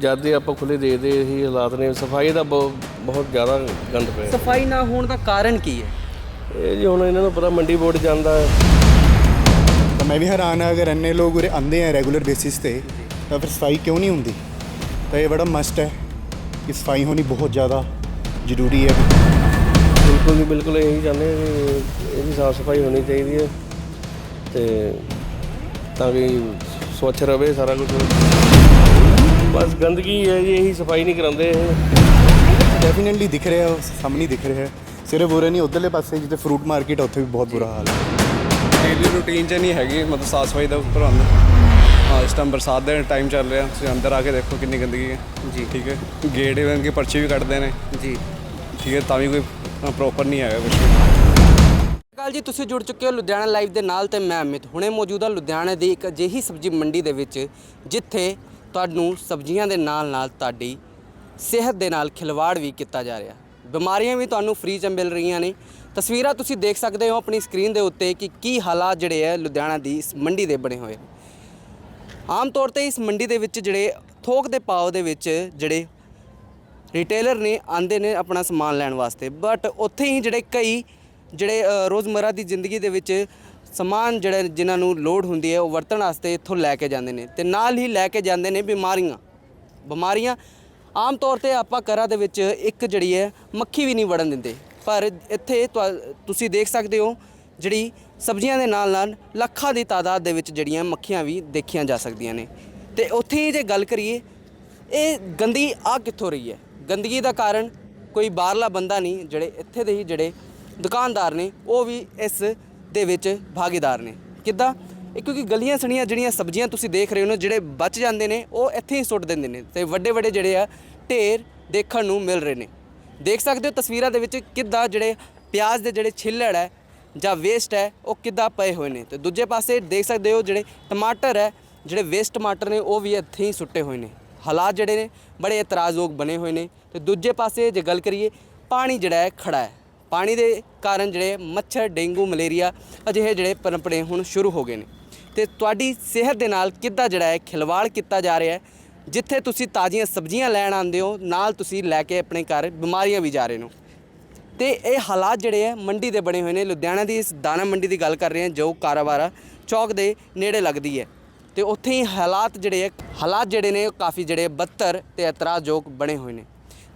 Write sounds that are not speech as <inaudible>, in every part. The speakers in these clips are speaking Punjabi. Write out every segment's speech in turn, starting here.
ਜਦ ਦੇ ਆਪਾਂ ਖੁੱਲੇ ਦੇਖਦੇ ਇਹੀ ਹਾਲਾਤ ਨੇ ਸਫ਼ਾਈ ਦਾ ਬਹੁ- ਬਹੁਤ ਜ਼ਿਆਦਾ ਗੰਦ ਪਿਆ। ਸਫ਼ਾਈ ਨਾ ਹੋਣ ਦਾ ਕਾਰਨ ਕੀ ਹੈ? ਇਹ ਜੀ ਹੁਣ ਇਹਨਾਂ ਨੂੰ ਪਤਾ ਮੰਡੀ ਬੋਰਡ ਜਾਂਦਾ ਹੈ। ਤਾਂ ਮੈਂ ਵੀ ਹੈਰਾਨ ਹਾਂ ਅਗਰ ਇੰਨੇ ਲੋਕ ਉਰੇ ਆਉਂਦੇ ਆ ਰੈਗੂਲਰ ਬੇਸਿਸ ਤੇ ਤਾਂ ਫਿਰ ਸਫ਼ਾਈ ਕਿਉਂ ਨਹੀਂ ਹੁੰਦੀ? ਤਾਂ ਇਹ ਬੜਾ ਮਸਟ ਹੈ ਕਿ ਸਫ਼ਾਈ ਹੋਣੀ ਬਹੁਤ ਜ਼ਿਆਦਾ ਜ਼ਰੂਰੀ ਹੈ। ਬਿਲਕੁਲ ਜੀ ਬਿਲਕੁਲ ਇਹੀ ਚਾਹੁੰਦੇ ਕਿ ਇਹਦੀ ਸਾਫ਼ ਸਫ਼ਾਈ ਹੋਣੀ ਚਾਹੀਦੀ ਹੈ ਤੇ ਤਾਂ ਕਿ ਸਵੱਛ ਰਵੇ ਸਾਰਾ ਕੁਝ ਬਸ ਗੰਦਗੀ ਹੈ ਜੀ ਇਹੀ ਸਫ਼ਾਈ ਨਹੀਂ ਕਰਾਉਂਦੇ ਇਹ। ਡੈਫੀਨਿਟਲੀ ਦਿਖ ਰਿਹਾ ਉਹ ਸਾਹਮਣੇ ਹੀ ਦਿਖ ਰਿਹਾ ਹੈ। ਸਿਰਫ ਉਰੇ ਨਹੀਂ ਉਧਰਲੇ ਪਾਸੇ ਜਿੱਥੇ ਫਰੂਟ ਮਾਰਕੀਟ ਉੱਥੇ ਵੀ ਬਹੁਤ ਬੁਰਾ ਹਾਲ ਹੈ। ਡੇਲੀ ਰੂਟੀਨ 'ਚ ਨਹੀਂ ਹੈਗੀ ਮਤਲਬ ਸਾਫ਼ ਸਫ਼ਾਈ ਦਾ ਪ੍ਰਬੰਧ ਹਾਂ ਇਸ ਟਾਈਮ ਬਰਸਾਤ ਦਾ ਟਾਈਮ ਚੱਲ ਰਿਹਾ ਤੁਸੀਂ ਅੰਦਰ ਆ ਕੇ ਦੇਖੋ ਕਿੰਨੀ ਗੰਦਗੀ ਹੈ। ਜੀ। ਠੀਕ ਹੈ? ਗੇਟ ਇਵਨ ਕੀ ਪਰਚੀ ਵੀ ਕੱਟਦੇ ਨੇ। ਜੀ। ਠੀਕ ਹੈ ਤਾਂ ਵੀ ਕੋਈ ਪ੍ਰੋਪਰ ਨਹੀਂ ਹੈਗਾ ਕੁਝ ਕਾਲ ਜੀ ਤੁਸੀਂ ਜੁੜ ਚੁੱਕੇ ਹੋ ਲੁਧਿਆਣਾ ਲਾਈਵ ਦੇ ਨਾਲ ਤੇ ਮੈਂ ਅਮਿਤ। ਹੁਣੇ ਮੌਜੂਦਾ ਲੁਧਿਆਣਾ ਦੀ ਇੱਕ ਅਜਿਹੀ ਸਬਜ਼ੀ ਮੰਡੀ ਦੇ ਵਿੱਚ ਜਿੱਥੇ ਤੁਹਾਨੂੰ ਸਬਜ਼ੀਆਂ ਦੇ ਨਾਲ ਨਾਲ ਤੁਹਾਡੀ ਸਿਹਤ ਦੇ ਨਾਲ ਖਿਲਵਾੜ ਵੀ ਕੀਤਾ ਜਾ ਰਿਹਾ। ਬਿਮਾਰੀਆਂ ਵੀ ਤੁਹਾਨੂੰ ਫ੍ਰੀ ਚ ਮਿਲ ਰਹੀਆਂ ਨੇ। ਤਸਵੀਰਾਂ ਤੁਸੀਂ ਦੇਖ ਸਕਦੇ ਹੋ ਆਪਣੀ ਸਕਰੀਨ ਦੇ ਉੱਤੇ ਕਿ ਕੀ ਹਾਲਾਤ ਜਿਹੜੇ ਹੈ ਲੁਧਿਆਣਾ ਦੀ ਇਸ ਮੰਡੀ ਦੇ ਬਣੇ ਹੋਏ ਆਮ ਤੌਰ ਤੇ ਇਸ ਮੰਡੀ ਦੇ ਵਿੱਚ ਜਿਹੜੇ ਥੋਕ ਦੇ ਪਾਓ ਦੇ ਵਿੱਚ ਜਿਹੜੇ ਰਿਟੇਲਰ ਨੇ ਆਂਦੇ ਨੇ ਆਪਣਾ ਸਮਾਨ ਲੈਣ ਵਾਸਤੇ। ਬਟ ਉੱਥੇ ਹੀ ਜਿਹੜੇ ਕਈ ਜਿਹੜੇ ਰੋਜ਼ਮਰਾ ਦੀ ਜ਼ਿੰਦਗੀ ਦੇ ਵਿੱਚ ਸਮਾਨ ਜਿਹੜੇ ਜਿਨ੍ਹਾਂ ਨੂੰ ਲੋੜ ਹੁੰਦੀ ਹੈ, ਉਹ ਵਰਤਣ ਵਾਸਤੇ ਇੱਥੋਂ ਲੈ ਕੇ ਜਾਂਦੇ ਨੇ ਤੇ ਨਾਲ ਹੀ ਲੈ ਕੇ ਜਾਂਦੇ ਨੇ ਬਿਮਾਰੀਆਂ। ਬਿਮਾਰੀਆਂ ਆਮ ਤੌਰ ਤੇ ਆਪਾਂ ਘਰਾਂ ਦੇ ਵਿੱਚ ਇੱਕ ਜਿਹੜੀ ਹੈ, ਮੱਖੀ ਵੀ ਨਹੀਂ ਵੜਨ ਦਿੰਦੇ। ਪਰ ਇੱਥੇ ਤੁਸੀਂ ਦੇਖ ਸਕਦੇ ਹੋ, ਜਿਹੜੀ ਸਬਜ਼ੀਆਂ ਦੇ ਨਾਲ ਨਾਲ ਲੱਖਾਂ ਦੀ ਤਾਦਾਦ ਦੇ ਵਿੱਚ ਜਿਹੜੀਆਂ ਮੱਖੀਆਂ ਵੀ ਦੇਖੀਆਂ ਜਾ ਸਕਦੀਆਂ ਨੇ। ਤੇ ਉੱਥੇ ਹੀ ਜੇ ਗੱਲ ਕਰੀਏ, ਇਹ ਗੰਦੀ ਆ ਕਿੱਥੋਂ ਰਹੀ ਹੈ? ਗੰਦਗੀ ਦਾ ਕਾਰਨ ਕੋਈ ਬਾਹਰਲਾ ਬੰਦਾ ਨਹੀਂ, ਜਿਹੜੇ ਇੱਥੇ ਦੇ ਹੀ ਜਿਹੜੇ ਦੁਕਾਨਦਾਰ ਨੇ, ਉਹ ਵੀ ਇਸ ਦੇ ਵਿੱਚ ਭਾਗੀਦਾਰ ਨੇ। ਕਿੱਦਾਂ? ਇਹ ਕਿਉਂਕਿ ਗਲੀਆਂ ਸਣੀਆਂ ਜਿਹੜੀਆਂ ਸਬਜ਼ੀਆਂ ਤੁਸੀਂ ਦੇਖ ਰਹੇ ਹੋ ਜਿਹੜੇ ਬਚ ਜਾਂਦੇ ਨੇ, ਉਹ ਇੱਥੇ ਹੀ ਸੁੱਟ ਦਿੰਦੇ ਨੇ ਤੇ ਵੱਡੇ ਵੱਡੇ ਜਿਹੜੇ ਆ, ਢੇਰ ਦੇਖਣ ਨੂੰ ਮਿਲ ਰਹੇ ਨੇ। ਦੇਖ ਸਕਦੇ ਹੋ ਤਸਵੀਰਾਂ ਦੇ ਵਿੱਚ ਕਿੱਦਾਂ ਜਿਹੜੇ ਪਿਆਜ਼ ਦੇ ਜਿਹੜੇ ਛਿੱਲੜ ਹੈ ਜਾਂ ਵੇਸਟ ਹੈ, ਉਹ ਕਿੱਦਾਂ ਪਏ ਹੋਏ ਨੇ। ਤੇ ਦੂਜੇ ਪਾਸੇ ਦੇਖ ਸਕਦੇ ਹੋ ਜਿਹੜੇ ਟਮਾਟਰ ਹੈ, ਜਿਹੜੇ ਵੇਸਟ ਟਮਾਟਰ ਨੇ, ਉਹ ਵੀ ਇੱਥੇ ਹੀ ਸੁੱਟੇ ਹੋਏ ਨੇ। ਹਾਲਾਤ ਜਿਹੜੇ ਨੇ, ਬੜੇ ਇਤਰਾਜ਼ਯੋਗ ਬਣੇ ਹੋਏ ਨੇ। ਤੇ ਦੂਜੇ ਪਾਸੇ ਜੇ ਗੱਲ ਕਰੀਏ, ਪਾਣੀ ਜਿਹੜਾ ਹੈ ਖੜਾ ਹੈ। ਪਾਣੀ ਦੇ ਕਾਰਨ ਜਿਹੜੇ ਮੱਛਰ, ਡੇਂਗੂ, ਮਲੇਰੀਆ ਅਜਿਹੇ ਜਿਹੜੇ ਪਨਪਣੇ ਹੁਣ ਸ਼ੁਰੂ ਹੋ ਗਏ ਨੇ। ਤੇ ਤੁਹਾਡੀ ਸਿਹਤ ਦੇ ਨਾਲ ਕਿੱਦਾਂ ਜਿਹੜਾ ਹੈ ਖਿਲਵਾੜ ਕੀਤਾ ਜਾ ਰਿਹਾ ਹੈ, ਜਿੱਥੇ ਤੁਸੀਂ ਤਾਜ਼ੀਆਂ ਸਬਜ਼ੀਆਂ ਲੈਣ ਆਉਂਦੇ ਹੋ, ਨਾਲ ਤੁਸੀਂ ਲੈ ਕੇ ਆਪਣੇ ਘਰ ਬਿਮਾਰੀਆਂ ਵੀ ਜਾ ਰਹੇ ਹੋ ਤੇ ਇਹ ਹਾਲਾਤ ਜਿਹੜੇ ਆ ਮੰਡੀ ਦੇ ਬਣੇ ਹੋਏ ਨੇ। ਲੁਧਿਆਣਾ ਦੀ ਇਸ ਦਾਣਾ ਮੰਡੀ ਦੀ ਗੱਲ ਕਰ ਰਹੇ ਹਾਂ, ਜੋ ਕਾਰਾਵਾਰਾ ਚੌਕ ਦੇ ਨੇੜੇ ਲੱਗਦੀ ਹੈ। ਤੇ ਉੱਥੇ ਹੀ ਹਾਲਾਤ ਜਿਹੜੇ ਆ ਹਾਲਾਤ ਜਿਹੜੇ ਨੇ ਕਾਫੀ ਜਿਹੜੇ ਬੱਤਰ ਤੇ ਇਤਰਾਜ਼ਯੋਗ ਬਣੇ ਹੋਏ ਨੇ।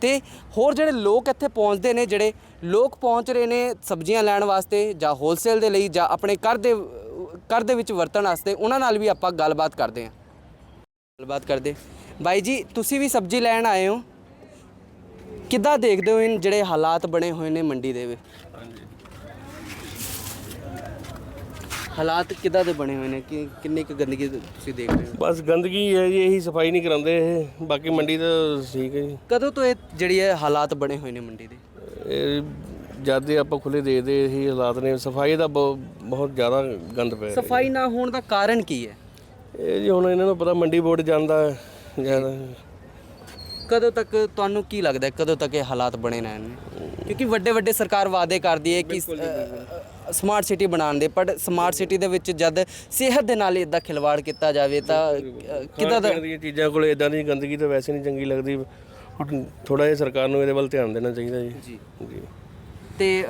ਤੇ ਹੋਰ ਜਿਹੜੇ ਲੋਕ ਇੱਥੇ ਪਹੁੰਚਦੇ ਨੇ, ਜਿਹੜੇ ਲੋਕ ਪਹੁੰਚ ਰਹੇ ਨੇ ਸਬਜ਼ੀਆਂ ਲੈਣ ਵਾਸਤੇ ਜਾਂ ਹੋਲਸੇਲ ਦੇ ਲਈ ਜਾਂ ਆਪਣੇ ਘਰ ਦੇ ਘਰ ਦੇ ਵਿੱਚ ਵਰਤਣ ਵਾਸਤੇ, ਉਹਨਾਂ ਨਾਲ ਵੀ ਆਪਾਂ ਗੱਲਬਾਤ ਕਰਦੇ ਹਾਂ। ਗੱਲਬਾਤ ਕਰਦੇ। ਬਾਈ ਜੀ, ਤੁਸੀਂ ਵੀ ਸਬਜ਼ੀ ਲੈਣ ਆਏ ਹੋ? ਕਿੱਦਾਂ ਦੇਖਦੇ ਹੋ ਇਨ ਜਿਹੜੇ ਹਾਲਾਤ ਬਣੇ ਹੋਏ ਨੇ ਮੰਡੀ ਦੇ ਵਿੱਚ? ਹਾਲਾਤ ਕਿੱਦਾਂ ਦੇ ਬਣੇ ਹੋਏ ਨੇ? ਕਿ ਕਿੰਨੀ ਕੁ ਗੰਦਗੀ ਤੁਸੀਂ ਦੇਖ ਰਹੇ ਹੋ? ਬਸ ਗੰਦਗੀ ਹੈ ਜੀ ਇਹੀ ਸਫ਼ਾਈ ਨਹੀਂ ਕਰਾਉਂਦੇ ਇਹ। ਬਾਕੀ ਮੰਡੀ ਤਾਂ ਠੀਕ ਹੈ ਜੀ। ਕਦੋਂ ਤੋਂ ਇਹ ਜਿਹੜੀ ਹੈ ਹਾਲਾਤ ਬਣੇ ਹੋਏ ਨੇ ਮੰਡੀ ਦੇ? ਇਹ ਜਦ ਦੇ ਆਪਾਂ ਖੁੱਲੇ ਦੇਖਦੇ ਇਹੀ ਹਾਲਾਤ ਨੇ। ਸਫ਼ਾਈ ਦਾ ਬਹੁ- ਬਹੁਤ ਜ਼ਿਆਦਾ ਗੰਦ ਪਿਆ ਸਫ਼ਾਈ ਨਾ ਹੋਣ ਦਾ ਕਾਰਨ ਕੀ ਹੈ? ਇਹ ਜੀ ਹੁਣ ਇਹਨਾਂ ਨੂੰ ਪਤਾ ਮੰਡੀ ਬੋਰਡ ਜਾਂਦਾ ਹੈ ਜ਼ਿਆਦਾ। ਕਦੋਂ ਤੱਕ ਤੁਹਾਨੂੰ ਕੀ ਲੱਗਦਾ ਹੈ ਕਦੋਂ ਤੱਕ ਇਹ ਹਾਲਾਤ ਬਣੇ ਰਹਿਣਗੇ ਕਿਉਂਕਿ ਵੱਡੇ ਵੱਡੇ ਸਰਕਾਰ ਵਾਅਦੇ ਕਰਦੀ ਹੈ ਕਿ ਸਮਾਰਟ ਸਿਟੀ ਬਣਾਉਣ ਦੇ ਪਰ ਸਮਾਰਟ ਸਿਟੀ ਦੇ ਵਿੱਚ ਜਦ ਸਿਹਤ ਦੇ ਨਾਲ ਇਦਾਂ ਖਿਲਵਾੜ ਕੀਤਾ ਜਾਵੇ ਤਾਂ ਕਿੱਦਾਂ ਦਾ ਦੀਆਂ ਚੀਜ਼ਾਂ ਕੋਲ ਇਦਾਂ ਦੀ ਗੰਦਗੀ ਤਾਂ ਵੈਸੇ ਨਹੀਂ ਚੰਗੀ ਲੱਗਦੀ। ਥੋੜਾ ਜਿਹਾ ਸਰਕਾਰ ਨੂੰ ਇਹਦੇ ਵੱਲ ਧਿਆਨ ਦੇਣਾ ਚਾਹੀਦਾ ਜੀ। ਜੀ। ਤੇ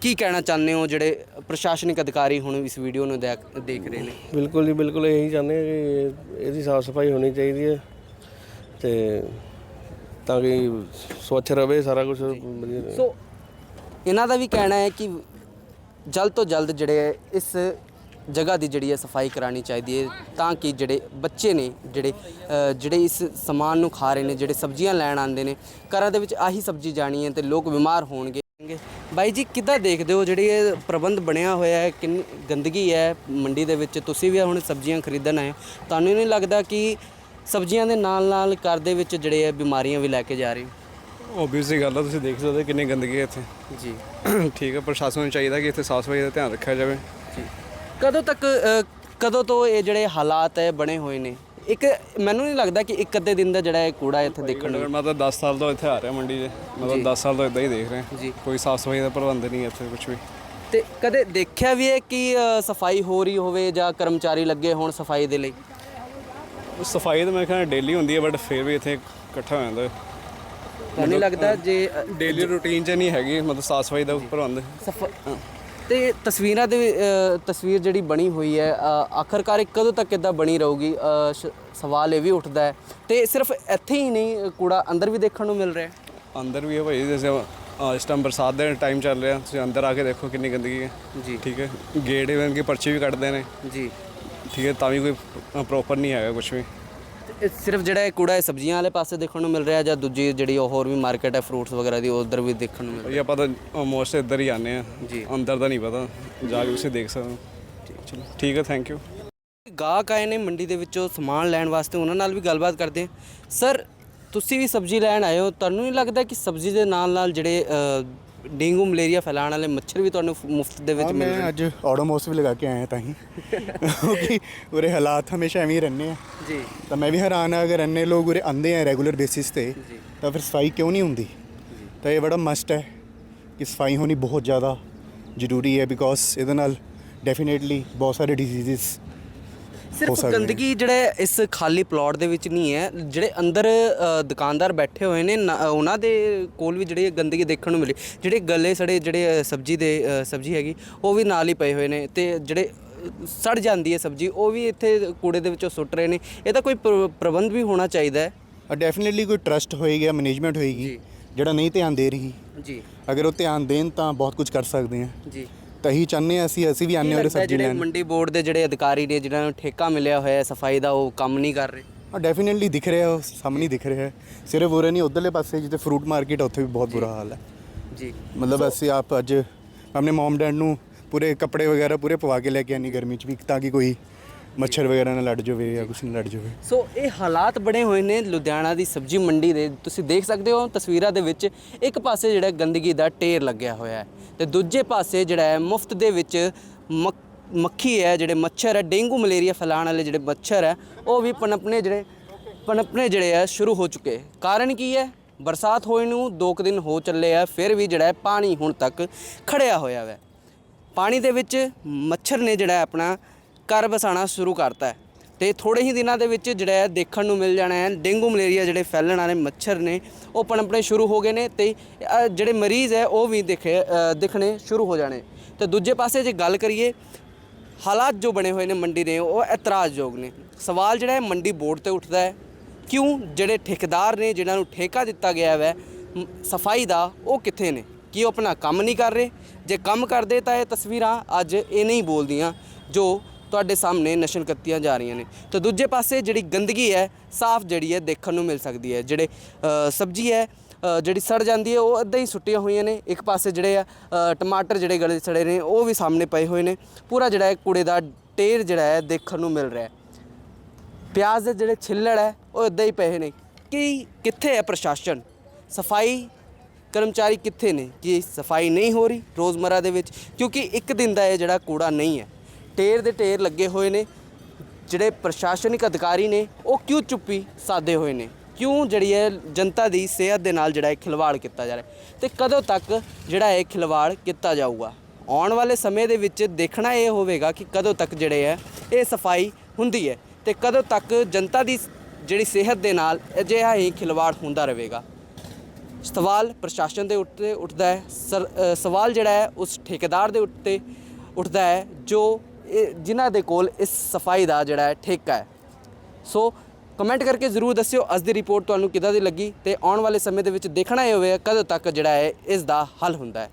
ਕੀ ਕਹਿਣਾ ਚਾਹੁੰਦੇ ਹੋ ਜਿਹੜੇ ਪ੍ਰਸ਼ਾਸਨਿਕ ਅਧਿਕਾਰੀ ਹੁਣ ਇਸ ਵੀਡੀਓ ਨੂੰ ਦੇਖ ਦੇਖ ਰਹੇ ਨੇ? ਬਿਲਕੁਲ ਜੀ ਬਿਲਕੁਲ ਇਹੀ ਚਾਹੁੰਦੇ ਹਾਂ ਕਿ ਇਹਦੀ ਸਾਫ਼ ਸਫ਼ਾਈ ਹੋਣੀ ਚਾਹੀਦੀ ਹੈ ਤੇ ਤਾਂ ਕਿ ਸਵੱਛ ਰਵੇ ਸਾਰਾ ਕੁਝ ਸੋ ਇਹਨਾਂ ਦਾ ਵੀ ਕਹਿਣਾ ਹੈ ਕਿ ਜਲਦ ਤੋਂ ਜਲਦ ਜਿਹੜੇ ਇਸ ਜਗ੍ਹਾ ਦੀ ਜਿਹੜੀ ਹੈ ਸਫ਼ਾਈ ਕਰਾਣੀ ਚਾਹੀਦੀ ਹੈ ਤਾਂ ਕਿ ਜਿਹੜੇ ਬੱਚੇ ਨੇ ਜਿਹੜੇ ਜਿਹੜੇ ਇਸ ਸਮਾਨ ਨੂੰ ਖਾ ਰਹੇ ਨੇ, ਜਿਹੜੇ ਸਬਜ਼ੀਆਂ ਲੈਣ ਆਉਂਦੇ ਨੇ, ਘਰਾਂ ਦੇ ਵਿੱਚ ਆਹੀ ਸਬਜ਼ੀ ਜਾਣੀ ਹੈ ਤੇ ਲੋਕ ਬਿਮਾਰ ਹੋਣਗੇ। ਬਾਈ ਜੀ, ਕਿੱਦਾਂ ਦੇਖਦੇ ਹੋ ਜਿਹੜੀ ਇਹ ਪ੍ਰਬੰਧ ਬਣਿਆ ਹੋਇਆ ਹੈ? ਕਿੰਨੀ, ਗੰਦਗੀ ਹੈ ਮੰਡੀ ਦੇ ਵਿੱਚ? ਤੁਸੀਂ ਵੀ ਹੁਣ ਸਬਜ਼ੀਆਂ ਖਰੀਦਣ ਆਏ ਤੁਹਾਨੂੰ ਨਹੀਂ ਲੱਗਦਾ ਕਿ ਸਬਜ਼ੀਆਂ ਦੇ ਨਾਲ ਨਾਲ ਘਰ ਦੇ ਵਿੱਚ ਜਿਹੜੇ ਹੈ ਬਿਮਾਰੀਆਂ ਵੀ ਲੈ ਕੇ ਜਾ ਰਹੇ ਹੋ? ਓਬਵੀਅਸਲੀ ਗੱਲ ਆ ਤੁਸੀਂ ਦੇਖ ਸਕਦੇ ਹੋ ਕਿੰਨੀ ਗੰਦਗੀ ਹੈ ਇੱਥੇ। ਜੀ। <clears throat> ਠੀਕ ਹੈ ਪ੍ਰਸ਼ਾਸਨ ਨੂੰ ਚਾਹੀਦਾ ਕਿ ਇੱਥੇ ਸਾਫ਼ ਸਫ਼ਾਈ ਦਾ ਧਿਆਨ ਰੱਖਿਆ ਜਾਵੇ। ਕਦੋਂ ਤੱਕ ਅ, ਕਦੋਂ ਤੋਂ ਇਹ ਜਿਹੜੇ ਹਾਲਾਤ ਹੈ ਬਣੇ ਹੋਏ ਨੇ? ਇੱਕ ਮੈਨੂੰ ਨਹੀਂ ਲੱਗਦਾ ਕਿ ਇੱਕ ਅੱਧੇ ਦਿਨ ਦਾ ਜਿਹੜਾ ਇਹ ਕੂੜਾ ਇੱਥੇ ਦੇਖਣ ਨੂੰ ਮੈਂ ਤਾਂ 10 ਸਾਲ ਤੋਂ ਇੱਥੇ ਆ ਰਿਹਾ ਮੰਡੀ 'ਚ ਮਤਲਬ 10 ਸਾਲ ਤੋਂ ਇਦਾਂ ਹੀ ਦੇਖ ਰਿਹਾ। ਜੀ। ਕੋਈ ਸਾਫ਼ ਸਫ਼ਾਈ ਦਾ ਪ੍ਰਬੰਧ ਨਹੀਂ ਹੈ ਇੱਥੇ ਕੁਝ ਵੀ। ਤੇ ਕਦੇ ਦੇਖਿਆ ਵੀ ਹੈ ਕਿ ਅ, ਸਫ਼ਾਈ ਹੋ ਰਹੀ ਹੋਵੇ ਜਾਂ ਕਰਮਚਾਰੀ ਲੱਗੇ ਹੋਣ ਸਫ਼ਾਈ ਦੇ ਲਈ? ਸਫ਼ਾਈ ਤਾਂ ਮੈਂ ਕਹਿੰਦਾ ਡੇਲੀ ਹੁੰਦੀ ਹੈ ਬਟ ਫਿਰ ਵੀ ਇੱਥੇ ਇਕੱਠਾ ਹੋ ਜਾਂਦਾ। ਤੁਹਾਨੂੰ ਲੱਗਦਾ ਜੇ ਅ, ਡੇਲੀ ਰੂਟੀਨ 'ਚ ਨਹੀਂ ਹੈਗੀ ਮਤਲਬ ਸਾਫ਼ ਸਫ਼ਾਈ ਦਾ ਪ੍ਰਬੰਧ ਸਫ ਤੇ ਤਸਵੀਰਾਂ ਦੇ ਵੀ, ਅ, ਤਸਵੀਰ ਜਿਹੜੀ ਬਣੀ ਹੋਈ ਹੈ ਅ, ਆਖਰਕਾਰ ਇਹ ਕਦੋਂ ਤੱਕ ਇਦਾਂ ਬਣੀ ਰਹੂਗੀ? ਅ, ਸ਼- ਸਵਾਲ ਇਹ ਵੀ ਉੱਠਦਾ ਹੈ। ਤੇ ਸਿਰਫ ਇੱਥੇ ਹੀ ਨਹੀਂ ਕੂੜਾ ਅੰਦਰ ਵੀ ਦੇਖਣ ਨੂੰ ਮਿਲ ਰਿਹਾ ਹੈ? ਅੰਦਰ ਵੀ ਹੈ ਭਾਈ ਅਹ, ਇਸ ਟਾਈਮ ਬਰਸਾਤ ਦਾ ਟਾਈਮ ਚੱਲ ਰਿਹਾ ਤੁਸੀਂ ਅੰਦਰ ਆ ਕੇ ਦੇਖੋ ਕਿੰਨੀ ਗੰਦਗੀ ਹੈ। ਜੀ। ਠੀਕ ਹੈ? ਗੇਟ ਇਵਨ ਕੀ ਪਰਚੀ ਵੀ ਕੱਢਦੇ ਨੇ। ਜੀ। ਠੀਕ ਹੈ? ਤਾਂ ਵੀ ਕੋਈ ਪ੍ਰੋਪਰ ਨਹੀਂ ਹੈਗਾ ਕੁਝ ਵੀ। ਸਿਰਫ ਜਿਹੜਾ ਇਹ ਕੂੜਾ ਹੈ ਸਬਜ਼ੀਆਂ ਵਾਲੇ ਪਾਸੇ ਦੇਖਣ ਨੂੰ ਮਿਲ ਰਿਹਾ ਜਾਂ ਦੂਜੀ ਜਿਹੜੀ ਉਹ ਹੋਰ ਵੀ ਮਾਰਕੀਟ ਹੈ ਫਰੂਟਸ ਵਗੈਰਾ ਦੀ ਉਧਰ ਵੀ ਦੇਖਣ ਨੂੰ ਮਿਲ ਭਾਈ ਆਪਾਂ ਤਾਂ ਆਲਮੋਸਟ ਇੱਧਰ ਹੀ ਆਨੇ ਆ ਜੀ। ਅੰਦਰ ਦਾ ਨਹੀਂ ਪਤਾ। ਜਾ ਕੇ ਤੁਸੀਂ ਦੇਖ ਸਕਦੇ ਹੋ। ਚਲੋ ਠੀਕ ਹੈ ਥੈਂਕ ਯੂ ਰਿਹਾ ਗਾਹਕ ਆਏ ਨੇ ਮੰਡੀ ਦੇ ਵਿੱਚੋਂ ਸਮਾਨ ਲੈਣ ਵਾਸਤੇ ਉਹਨਾਂ ਨਾਲ ਵੀ ਗੱਲਬਾਤ ਕਰਦੇ ਹਾਂ। ਸਰ ਤੁਸੀਂ ਵੀ ਸਬਜ਼ੀ ਲੈਣ ਆਏ ਹੋ ਤੁਹਾਨੂੰ ਨਹੀਂ ਲੱਗਦਾ ਕਿ ਸਬਜ਼ੀ ਦੇ ਨਾਲ ਨਾਲ ਜਿਹੜੇ ਡੇਂਗੂ ਮਲੇਰੀਆ ਫੈਲਾਉਣ ਵਾਲੇ ਮੱਛਰ ਵੀ ਤੁਹਾਨੂੰ ਮੁਫਤ ਦੇ ਵਿੱਚ ਹਾਂ, ਮਿਲ ਰਹੇ ਮੈਂ ਅੱਜ ਆਡੋਮੋਸ ਵੀ ਲਗਾ ਕੇ ਆਇਆ ਤਾਂ ਹੀ। ਕਿਉਂਕਿ ਉਰੇ ਹਾਲਾਤ ਹਮੇਸ਼ਾ ਐਵੇਂ ਹੀ ਰਹਿੰਦੇ ਆ। ਜੀ। ਤਾਂ ਮੈਂ ਵੀ ਹੈਰਾਨ ਆ ਅਗਰ ਇੰਨੇ ਲੋਕ ਉਰੇ ਆਉਂਦੇ ਆ ਰੈਗੂਲਰ ਬੇਸਿਸ ਤੇ ਤਾਂ ਫਿਰ ਸਫ਼ਾਈ ਕਿਉਂ ਨਹੀਂ ਹੁੰਦੀ? ਤਾਂ ਇਹ ਬੜਾ ਮਸਟ ਹੈ ਕਿ ਸਫ਼ਾਈ ਹੋਣੀ ਬਹੁਤ ਜ਼ਿਆਦਾ ਜ਼ਰੂਰੀ ਹੈ ਬਿਕੋਜ਼ ਇਹਦੇ ਨਾਲ ਡੈਫੀਨੇਟਲੀ ਬਹੁਤ ਸਾਰੇ ਡਿਜ਼ੀਜ਼ਸ ਸਿਰਫ। ਗੰਦਗੀ ਜਿਹੜੇ ਇਸ ਖਾਲੀ ਪਲਾਟ ਦੇ ਵਿੱਚ ਨਹੀਂ ਹੈ ਜਿਹੜੇ ਅੰਦਰ ਦੁਕਾਨਦਾਰ ਬੈਠੇ ਹੋਏ ਨੇ ਉਹਨਾਂ ਦੇ ਕੋਲ ਵੀ ਜਿਹੜੀ ਗੰਦਗੀ ਦੇਖਣ ਨੂੰ ਮਿਲੀ। ਜਿਹੜੇ ਗਲੇ ਸੜੇ ਜਿਹੜੇ ਸਬਜ਼ੀ ਦੇ ਸਬਜ਼ੀ ਹੈਗੀ ਉਹ ਵੀ ਨਾਲ ਹੀ ਪਏ ਹੋਏ ਨੇ ਤੇ ਜਿਹੜੇ ਸੜ ਜਾਂਦੀ ਹੈ ਸਬਜ਼ੀ ਉਹ ਵੀ ਇੱਥੇ ਕੂੜੇ ਦੇ ਵਿੱਚੋਂ ਸੁੱਟ ਰਹੇ ਨੇ। ਇਹਦਾ ਕੋਈ ਪ੍ਰ- ਪ੍ਰਬੰਧ ਵੀ ਹੋਣਾ ਚਾਹੀਦਾ ਹੈ। ਡੈਫੀਨੇਟਲੀ ਕੋਈ ਟਰਸਟ ਹੋਏਗਾ ਮੈਨੇਜਮੈਂਟ ਹੋਏਗੀ ਜਿਹੜਾ ਨਹੀਂ ਧਿਆਨ ਦੇ ਰਹੀ। ਜੀ। ਅਗਰ ਉਹ ਧਿਆਨ ਦੇਣ ਤਾਂ ਬਹੁਤ ਕੁਝ ਕਰ ਸਕਦੇ ਆ ਜੀ। ਤਾਂ ਇਹੀ ਚਾਹੁੰਦੇ ਹਾਂ ਅਸੀਂ ਅਸੀਂ ਵੀ ਆਨੇ ਉਰੇ ਸਬਜ਼ੀ ਜਿਹੜੇ ਲੈਣ। ਮੰਡੀ ਬੋਰਡ ਦੇ ਜਿਹੜੇ ਅਧਿਕਾਰੀ ਨੇ ਜਿਨ੍ਹਾਂ ਨੂੰ ਠੇਕਾ ਮਿਲਿਆ ਹੋਇਆ ਹੈ ਸਫ਼ਾਈ ਦਾ ਉਹ ਕੰਮ ਨਹੀਂ ਕਰ ਰਹੇ? ਹਾਂ ਡੈਫੀਨਿਟਲੀ ਦਿਖ ਰਿਹਾ ਉਹ ਸਾਹਮਣੇ ਹੀ ਦਿਖ ਰਿਹਾ ਹੈ। ਸਿਰਫ ਉਰੇ ਨਹੀਂ ਉਧਰਲੇ ਪਾਸੇ ਜਿੱਥੇ ਫਰੂਟ ਮਾਰਕੀਟ ਉੱਥੇ ਵੀ ਬਹੁਤ ਬੁਰਾ ਹਾਲ ਹੈ। ਜੀ। ਮਤਲਬ ਅਸੀਂ ਆਪ ਅੱਜ ਆਪਣੇ ਮਮ ਡੈਡ ਨੂੰ ਪੂਰੇ ਕੱਪੜੇ ਵਗੈਰਾ ਪੂਰੇ ਪਵਾ ਕੇ ਲੈ ਕੇ ਆਨੀ ਗਰਮੀ 'ਚ ਵੀ ਤਾਂ ਕਿ ਕੋਈ ਮੱਛਰ ਵਗੈਰਾ ਨਾ ਲੜ ਜਾਵੇ ਜਾਂ। ਕੁਛ ਨਾ ਲੜ ਜਾਵੇ। ਸੋ ਇਹ ਹਾਲਾਤ ਬਣੇ ਹੋਏ ਨੇ ਲੁਧਿਆਣਾ ਦੀ ਸਬਜ਼ੀ ਮੰਡੀ ਦੇ। ਤੁਸੀਂ ਦੇਖ ਸਕਦੇ ਹੋ ਤਸਵੀਰਾਂ ਦੇ ਵਿੱਚ ਇੱਕ ਪਾਸੇ ਜਿਹੜਾ ਗੰਦਗੀ ਦਾ ਢੇਰ ਲੱਗਿਆ ਹੋਇਆ ਹੈ। ਤੇ ਦੂਜੇ ਪਾਸੇ ਜਿਹੜਾ ਹੈ, ਮੁਫਤ ਦੇ ਵਿੱਚ ਮੱਖ- ਮੱਖੀ ਹੈ, ਜਿਹੜੇ ਮੱਛਰ ਹੈ, ਡੇਂਗੂ ਮਲੇਰੀਆ ਫੈਲਾਉਣ ਵਾਲੇ ਜਿਹੜੇ ਮੱਛਰ ਹੈ, ਉਹ ਵੀ ਪਨਪਨੇ ਜਿਹੜੇ ਪਨਪਨੇ ਜਿਹੜੇ ਆ ਸ਼ੁਰੂ ਹੋ ਚੁੱਕੇ ਕਾਰਨ ਕੀ ਹੈ? ਬਰਸਾਤ ਹੋਏ ਨੂੰ 2 ਦਿਨ ਹੋ ਚੱਲੇ ਆ, ਫਿਰ ਵੀ ਜਿਹੜਾ ਪਾਣੀ ਹੁਣ ਤੱਕ ਖੜਿਆ ਹੋਇਆ ਹੈ ਪਾਣੀ ਦੇ ਵਿੱਚ ਮੱਛਰ ਨੇ ਜਿਹੜਾ ਆਪਣਾ ਘਰ ਵਸਾਉਣਾ ਸ਼ੁਰੂ ਕਰਤਾ ਹੈ। ਤੇ ਥੋੜੇ ਹੀ ਦਿਨਾਂ ਦੇ ਵਿੱਚ ਜਿਹੜਾ ਦੇਖਣ ਨੂੰ ਮਿਲ ਜਾਣਾ ਹੈ। ਡੇਂਗੂ ਮਲੇਰੀਆ ਜਿਹੜੇ ਫੈਲਣ ਵਾਲੇ ਮੱਛਰ ਨੇ, ਉਹ ਪਣਪਣੇ ਸ਼ੁਰੂ ਹੋ ਗਏ ਨੇ ਤੇ ਜਿਹੜੇ ਮਰੀਜ਼ ਹੈ, ਉਹ ਵੀ ਦਿਖੇ ਦਿਖਣੇ ਸ਼ੁਰੂ ਹੋ ਜਾਣੇ। ਤੇ ਦੂਜੇ ਪਾਸੇ ਜੇ ਗੱਲ ਕਰੀਏ, ਹਾਲਾਤ ਜੋ ਬਣੇ ਹੋਏ ਨੇ ਮੰਡੀ ਦੇ, ਉਹ ਇਤਰਾਜ਼ਯੋਗ ਨੇ। ਸਵਾਲ ਜਿਹੜਾ ਹੈ, ਮੰਡੀ ਬੋਰਡ ਤੇ ਉੱਠਦਾ ਹੈ। ਕਿਉਂ ਜਿਹੜੇ ਠੇਕੇਦਾਰ ਨੇ, ਜਿਨ੍ਹਾਂ ਨੂੰ ਠੇਕਾ ਦਿੱਤਾ ਗਿਆ ਹੈ ਸਫ਼ਾਈ ਦਾ, ਉਹ ਕਿੱਥੇ ਨੇ? ਕੀ ਉਹ ਆਪਣਾ ਕੰਮ ਨਹੀਂ ਕਰ ਰਹੇ? ਜੇ ਕੰਮ ਕਰਦੇ ਤਾਂ ਇਹ ਤਸਵੀਰਾਂ ਅੱਜ ਇਹ ਨਹੀਂ ਬੋਲਦੀਆਂ, ਜੋ ਤੁਹਾਡੇ ਸਾਹਮਣੇ ਨਸ਼ਲ ਕੱਤੀਆਂ ਜਾ ਰਹੀਆਂ ਨੇ। ਤੇ ਦੂਜੇ ਪਾਸੇ ਜਿਹੜੀ ਗੰਦਗੀ ਹੈ, ਸਾਫ਼ ਜਿਹੜੀ ਹੈ ਦੇਖਣ ਨੂੰ ਮਿਲ ਸਕਦੀ ਹੈ। ਜਿਹੜੇ ਸਬਜ਼ੀ ਹੈ ਜਿਹੜੀ ਸੜ ਜਾਂਦੀ ਹੈ, ਉਹ ਅੱਧਾ ਹੀ ਸੁੱਟੀਆਂ ਹੋਈਆਂ ਨੇ। ਇੱਕ ਪਾਸੇ ਜਿਹੜੇ ਆ ਟਮਾਟਰ ਜਿਹੜੇ ਗਲੇ ਸੜੇ ਨੇ, ਉਹ ਵੀ ਸਾਹਮਣੇ ਪਏ ਹੋਏ ਨੇ। ਪੂਰਾ ਜਿਹੜਾ ਹੈ ਕੂੜੇ ਦਾ ਢੇਰ ਜਿਹੜਾ ਹੈ, ਦੇਖਣ ਨੂੰ ਮਿਲ ਰਿਹਾ ਹੈ। ਪਿਆਜ਼ ਦੇ ਜਿਹੜੇ ਛਿੱਲੜ ਹੈ, ਉਹ ਇਦਾਂ ਹੀ ਪਏ ਨੇ। ਕਿ, ਕਿੱਥੇ ਹੈ ਪ੍ਰਸ਼ਾਸਨ? ਸਫ਼ਾਈ ਕਰਮਚਾਰੀ ਕਿੱਥੇ ਨੇ? ਕਿ ਸਫ਼ਾਈ ਨਹੀਂ ਹੋ ਰਹੀ ਰੋਜ਼ਮਰਾ ਦੇ ਵਿੱਚ? ਕਿਉਂਕਿ ਇੱਕ ਦਿਨ ਦਾ ਇਹ ਜਿਹੜਾ ਕੂੜਾ ਨਹੀਂ ਹੈ। ਢੇਰ ਦੇ ਢੇਰ ਲੱਗੇ ਹੋਏ ਨੇ। ਜਿਹੜੇ ਪ੍ਰਸ਼ਾਸਨਿਕ ਅਧਿਕਾਰੀ ਨੇ, ਉਹ ਕਿਉਂ ਚੁੱਪੀ ਸਾਦੇ ਹੋਏ ਨੇ? ਕਿਉਂ ਜਿਹੜੀ ਹੈ ਜਨਤਾ ਦੀ ਸਿਹਤ ਦੇ ਨਾਲ ਜਿਹੜਾ ਹੈ ਖਿਲਵਾੜ ਕੀਤਾ ਜਾ ਰਿਹਾ? ਹੈ ਤੇ ਕਦੋਂ ਤੱਕ ਜਿਹੜਾ ਇਹ ਖਿਲਵਾੜ ਕੀਤਾ ਜਾਊਗਾ? ਆਉਣ ਵਾਲੇ ਸਮੇਂ ਦੇ ਵਿੱਚ ਦੇਖਣਾ ਇਹ ਹੋਵੇਗਾ ਕਿ ਕਦੋਂ ਤੱਕ ਜਿਹੜੇ ਹੈ ਇਹ ਸਫ਼ਾਈ ਹੁੰਦੀ ਹੈ ਤੇ ਕਦੋਂ ਤੱਕ ਜਨਤਾ ਦੀ ਜਿਹੜੀ ਸਿਹਤ ਦੇ ਨਾਲ ਅਜਿਹਾ ਹੀ ਖਿਲਵਾੜ ਹੁੰਦਾ ਰਹੇਗਾ। ਸਵਾਲ ਪ੍ਰਸ਼ਾਸਨ ਦੇ ਉੱਤੇ ਉੱਠਦਾ ਹੈ। ਸਰ- ਸਵਾਲ ਜਿਹੜਾ ਹੈ, ਉਸ ਠੇਕੇਦਾਰ ਦੇ ਉੱਤੇ ਉੱਠਦਾ ਹੈ, ਜੋ ਜਿਨ੍ਹਾਂ ਦੇ ਕੋਲ ਇਸ ਸਫ਼ਾਈ ਦਾ ਜਿਹੜਾ ਹੈ ਠੇਕਾ ਹੈ। ਸੋ ਕਮੈਂਟ ਕਰਕੇ ਜ਼ਰੂਰ ਦੱਸਿਓ, ਅੱਜ ਦੀ ਰਿਪੋਰਟ ਤੁਹਾਨੂੰ ਕਿੱਦਾਂ ਦੀ ਲੱਗੀ ਤੇ ਆਉਣ ਵਾਲੇ ਸਮੇਂ ਦੇ ਵਿੱਚ ਦੇਖਣਾ ਇਹ ਹੋਵੇਗਾ ਕਦੋਂ ਤੱਕ ਜਿਹੜਾ ਹੈ ਇਸ ਦਾ ਹੱਲ ਹੁੰਦਾ ਹੈ।